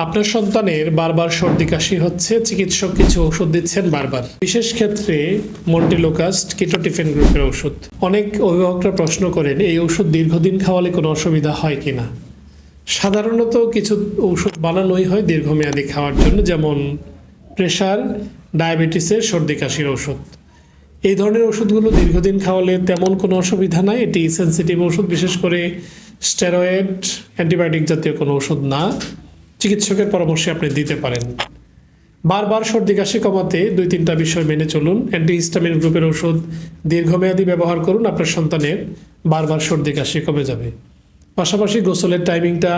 আপনার সন্তানের বারবার সর্দি কাশি হচ্ছে, চিকিৎসক কিছু ওষুধ দিচ্ছেন বারবার। বিশেষ ক্ষেত্রে মন্টিলোকাস্ট কিটোটিফেন গ্রুপের ওষুধ। অনেক অভিভাবকরা প্রশ্ন করেন, এই ওষুধ দীর্ঘদিন খাওয়ালে কোনো অসুবিধা হয় কি না? সাধারণত কিছু ওষুধ বানানোই হয় দীর্ঘমেয়াদী খাওয়ার জন্য, যেমন প্রেশার, ডায়াবেটিসের সর্দি কাশির ওষুধ। এই ধরনের ওষুধগুলো দীর্ঘদিন খাওয়ালে তেমন কোনো অসুবিধা নাই, এটি সেন্সিটিভ ওষুধ, বিশেষ করে স্টেরয়েড, অ্যান্টিবায়োটিক জাতীয় কোনো ওষুধ না। চিকিৎসকের পরামর্শে আপনি দিতে পারেন। বারবার সর্দি, কাশি কমাতে দুই, তিনটা বিষয় মেনে চলুন। অ্যান্টিহিস্টামিন গ্রুপের ওষুধ দীর্ঘমেয়াদী ব্যবহার করুন, আপনার সন্তানের বারবার সর্দি, কাশি কমে যাবে। পাশাপাশি গোসলের টাইমিংটা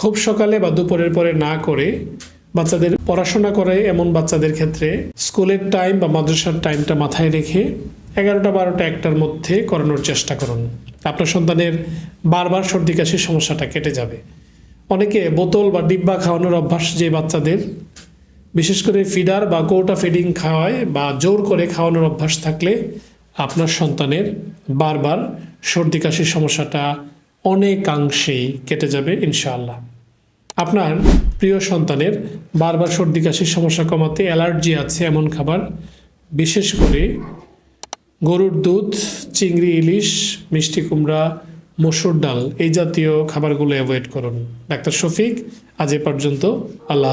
খুব সকালে বা দুপুরের পরে না করে বাচ্চাদের পড়াশোনা করে এমন বাচ্চাদের ক্ষেত্রে স্কুলের টাইম বা মাদ্রাসার টাইমটা মাথায় রেখে এগারোটা, বারোটা, একটার মধ্যে করানোর চেষ্টা করুন। আপনার সন্তানের বারবার সর্দি, কাশির সমস্যাটা কেটে যাবে। অনেকে বোতল বা ডিব্বা খাওয়ানোর অভ্যাস যে বাচ্চাদের, বিশেষ করে ফিডার বা কৌটা ফিডিং খাওয়ায় বা জোর করে খাওয়ানোর অভ্যাস থাকলে আপনার সন্তানের বারবার সর্দি কাশির সমস্যাটা অনেকাংশেই কেটে যাবে ইনশাআল্লাহ। আপনার প্রিয় সন্তানের বারবার সর্দি কাশির সমস্যা কমাতে অ্যালার্জি আছে এমন খাবার, বিশেষ করে গরুর দুধ, চিংড়ি, ইলিশ, মিষ্টি কুমড়া মসুর ডাল এই জাতীয় খাবারগুলো অ্যাভয়েড করুন। ডাক্তার শফিক আজ এ পর্যন্ত। আল্লাহ